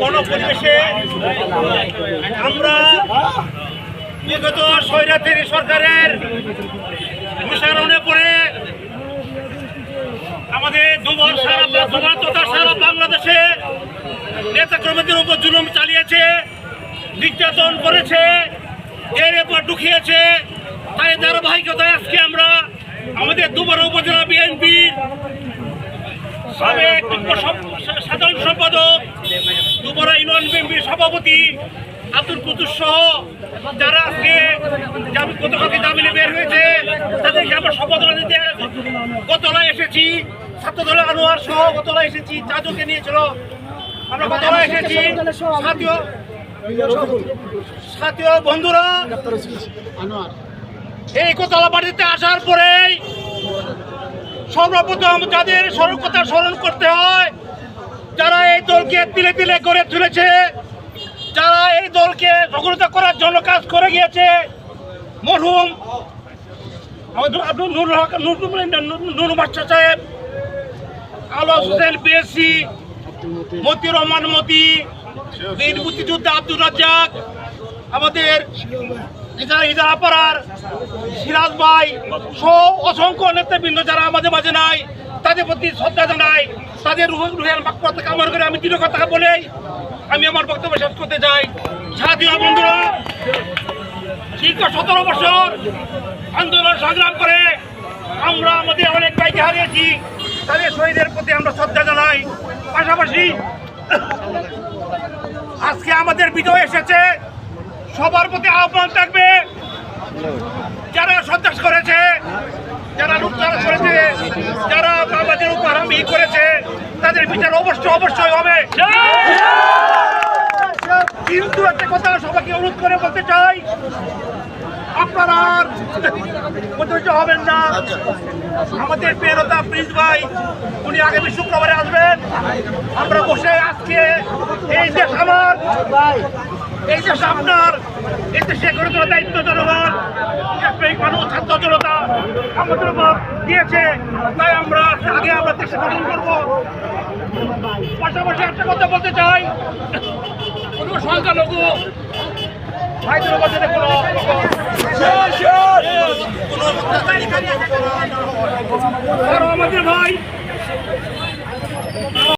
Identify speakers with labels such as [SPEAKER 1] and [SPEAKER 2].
[SPEAKER 1] গণ পরিবেশে আমরা বিগত স্বৈরাচারী সরকারের প্রসারণে পড়ে আমাদের দুবার সারা দুবার তথা সারা বাংলাদেশে নেতাকর্মীদের উপর জুলুম চালিয়েছে, নির্যাতন করেছে, এর উপর ঢুকিয়েছে। তাই ধারাবাহিকতায় আজকে আমরা আমাদের দুবার উপজেলা বিএনপির সাবেক সাধারণ সম্পাদক সভাপতি আব্দুল কুতুস সহ যারা আজকে গতকালকে জামিনে বের হয়েছে, তাদেরকে আমরা শপথরা দিতে গতলায় এসেছি, ছাত্রদলে আনোয়ার সহ গতলায় এসেছি, চাঁদকে নিয়েছিল আমরা গতলায় এসেছি, সাথীয় বন্ধুরা, এই কোতলা বাড়িতে আসার পরেই সর্বপ্রথম যাদের স্মরণ কথা স্মরণ করতে হয়, যারা এই দলকে তিলে তিলে করে তুলেছে দলকে সফলতা করার জন্য কাজ করে গিয়েছে। মরহুম সাহেব হোসেন মতি রহমান মতি সিরাজ ভাই অসংখ্য নেতৃবৃন্দ যারা আমাদের মাঝে নাই, তাদের প্রতি শ্রদ্ধা জানাই, তাদের রুহ রুহের মাকপাত কামনা করে আমি দৃঢ় কথা বলেই আমি আমার বক্তব্য শেষ করতে চাই। সাথীয় বন্ধুরা দীর্ঘ সতেরো বছর আন্দোলন সংগ্রাম করে আমরা আমাদের অনেক ভাইকে হারিয়েছি, তাদের শহীদের প্রতি আমরা শ্রদ্ধা জানাই। পাশাপাশি আজকে আমাদের বিজয় এসেছে, সবার প্রতি আহ্বান থাকবে। যারা সন্ত্রাস করেছে, যারা লুটতরাজ করেছে, যারা আমাদের উপর হামি করেছে, তাদের বিচার অবশ্যই অবশ্যই হবে। কিন্তু একটা কথা সবাইকে অনুরোধ করে বলতে চাই, আপনারা প্রতিষ্ঠিত হবেন না। আমাদের প্রিয়তা প্রিন্স ভাই, উনি আগামী শুক্রবারে আসবেন। আমরা বসে আজকে এই দেশ আমার, এই দেশ আপনার, এই দেশে গড়ে তোলার দায়িত্ব জনগণ মানুষ ছাত্র জনতা আমাদের দিয়েছে। তাই আমরা আগে আমরা দেশে গঠন করব। পাশাপাশি একটা কথা বলতে চাই সংখ্যালঘু ভাইদের মধ্যে কোনো